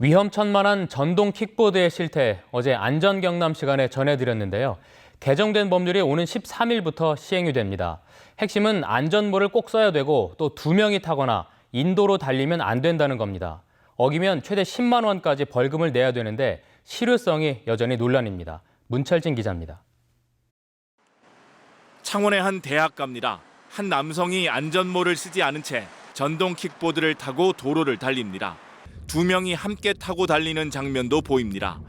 위험천만한 전동 킥보드의 실태 어제 안전경남 시간에 전해드렸는데요. 개정된 법률이 오는 13일부터 시행이 됩니다. 핵심은 안전모를 꼭 써야 되고 또 두 명이 타거나 인도로 달리면 안 된다는 겁니다. 어기면 최대 10만 원까지 벌금을 내야 되는데 실효성이 여전히 논란입니다. 문철진 기자입니다. 창원의 한 대학가입니다. 한 남성이 안전모를 쓰지 않은 채 전동 킥보드를 타고 도로를 달립니다. 두 명이 함께 타고 달리는 장면도 보입니다.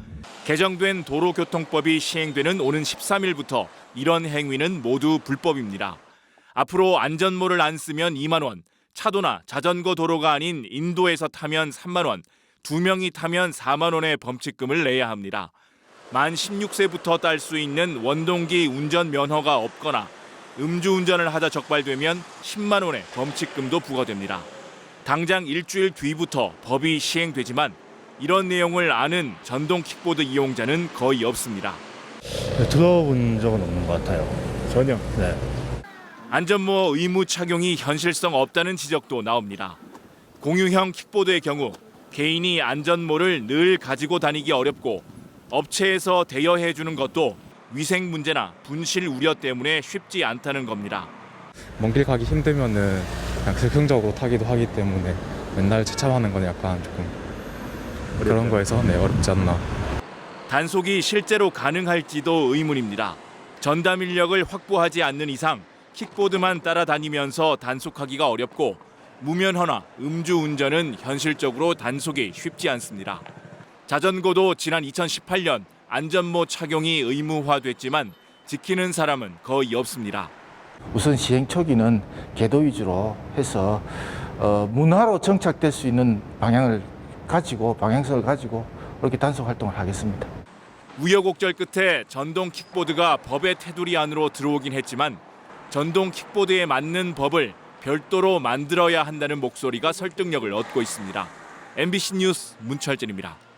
개정된 도로교통법이 시행되는 오는 13일부터 이런 행위는 모두 불법입니다. 앞으로 안전모를 안 쓰면 2만 원, 차도나 자전거 도로가 아닌 인도에서 타면 3만 원, 두 명이 타면 4만 원의 범칙금을 내야 합니다. 만 16세부터 딸 수 있는 원동기 운전 면허가 없거나 음주운전을 하다 적발되면 10만 원의 범칙금도 부과됩니다. 당장 일주일 뒤부터 법이 시행되지만 이런 내용을 아는 전동 킥보드 이용자는 거의 없습니다. 들어본 적은 없는 것 같아요. 전혀. 네. 안전모 의무 착용이 현실성 없다는 지적도 나옵니다. 공유형 킥보드의 경우 개인이 안전모를 늘 가지고 다니기 어렵고 업체에서 대여해 주는 것도 위생 문제나 분실 우려 때문에 쉽지 않다는 겁니다. 먼 길 가기 힘들면은 그냥 즉흥적으로 타기도 하기 때문에 맨날 체참하는 건 약간 조금 그런 거에서 네 어렵지 않나. 단속이 실제로 가능할지도 의문입니다. 전담 인력을 확보하지 않는 이상 킥보드만 따라다니면서 단속하기가 어렵고 무면허나 음주운전은 현실적으로 단속이 쉽지 않습니다. 자전거도 지난 2018년 안전모 착용이 의무화됐지만 지키는 사람은 거의 없습니다. 우선 시행 초기는 계도 위주로 해서 어, 문화로 정착될 수 있는 방향을 가지고 방향성을 가지고 그렇게 단속 활동을 하겠습니다. 우여곡절 끝에 전동 킥보드가 법의 테두리 안으로 들어오긴 했지만 전동 킥보드에 맞는 법을 별도로 만들어야 한다는 목소리가 설득력을 얻고 있습니다. MBC 뉴스 문철진입니다.